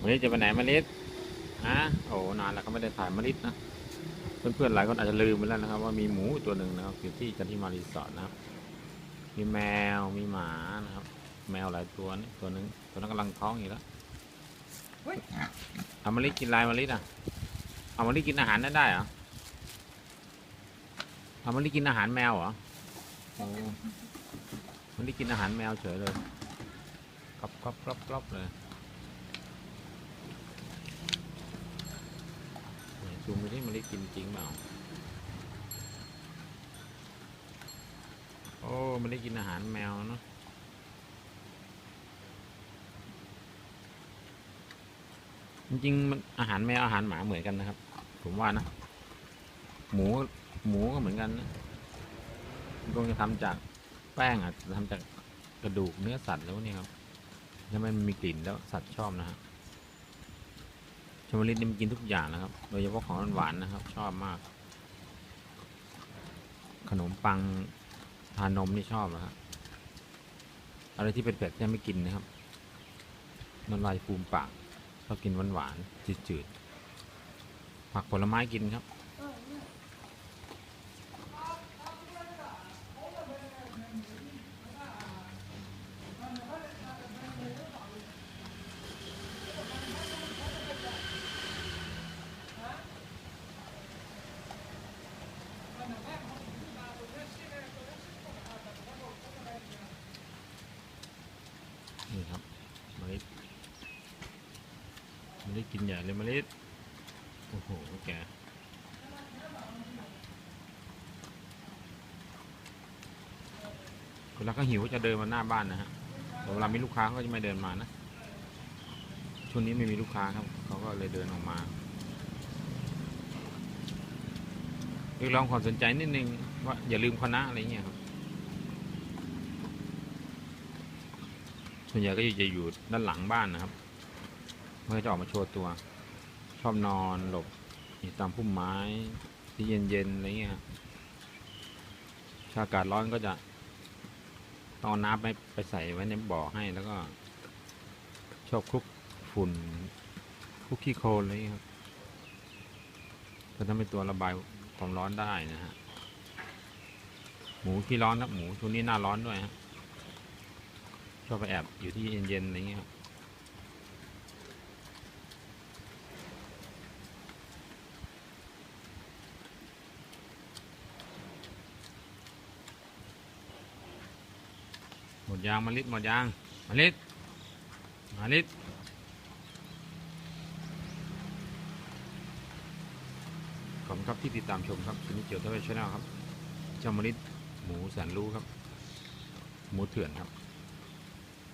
วันนี้จะไปไหนมลิศฮะโอ้นานแล้วก็ไม่ได้ถ่ายมลิศนะเพื่อนๆหลายคนอาจจะลืมไปแล้วนะครับ ว่ามีหมูตัวหนึ่งนะครับอยู่ที่จันทิมารีสอร์ทนะครับ มีแมวมีหมานะครับ แมวหลายตัวนี่ตัวหนึ่งตัวนั้นกำลังท้องอยู่แล้วเอามาลิศกินอะไรมาลิศอะเอามาลิศกินอาหารได้ได้เหรอเอามาลิศกินอาหารแมวเหรอโอ้มาลิศกินอาหารแมวเฉยเลยกรอบกรอบกรอบกรอบเลย เนี่ย ซูมไปที่มันได้กินจริงเปล่า โอ้ มันได้กินอาหารแมวเนาะจริงๆมันอาหารแมวอาหารหมาเหมือนกันนะครับ ผมว่านะ หมูหมูก็เหมือนกันนะมันคงจะทำจากแป้งอะทำจากกระดูกเนื้อสัตว์แล้วนี่ครับแล้วมันมีกลิ่นแล้วสัตว์ชอบนะฮะ ชมลิตนี่มันกินทุกอย่างนะครับ โดยเฉพาะของหวานนะครับ ชอบมาก ขนมปังทานนมนี่ชอบนะครับอะไรที่เป็นเผ็ดๆเนี่ไม่กินนะครับน้ำลายฟูมปากชอบกินหวานๆจืดๆผักผลไม้กินครับ นี่ครับมะลิมะลิกินใหญ่เลยมะลิโอ้โหแกเวลาก็หิวจะเดินมาหน้าบ้านนะฮะแต่เวลามีลูกค้าก็จะไม่เดินมานะช่วงนี้ไม่มีลูกค้าครับ เขาก็เลยเดินออกมา เรียกร้องความสนใจนิดนึงว่าอย่าลืมคณะอะไรเงี้ยครับส่วนใหญ่ก็จะอยู่ด้านหลังบ้านนะครับไม่ค่อจะออกมาโชว์ตัว ชอบนอนหลบอยู่ตามพุ่มไม้ที่เย็นๆอะไรเงี้ยครับถ้าอากาศร้อนก็จะต้องน้ำไปไปใส่ไว้ในบ่อให้แล้วก็ ชอบคลุกฝุ่นคลุกขี้โคลนอะไรเงี้ยครับก็ทำให้ตัวระบาย ความร้อนได้นะฮะ หมูขี้ร้อนครับหมูช่วงนี้หน้าร้อนด้วยฮะ ชอบไปแอบอยู่ที่เย็นๆอะไรเงี้ยครับหมดยางมาลิดหมดยางมาลิดมาลิดขอบคุ ณครับที่ติดตามชมครับชนิดเจียวทวีชแนลครับจ้ามริดหมูแสนรู้ครับ หมูเถื่อนครับ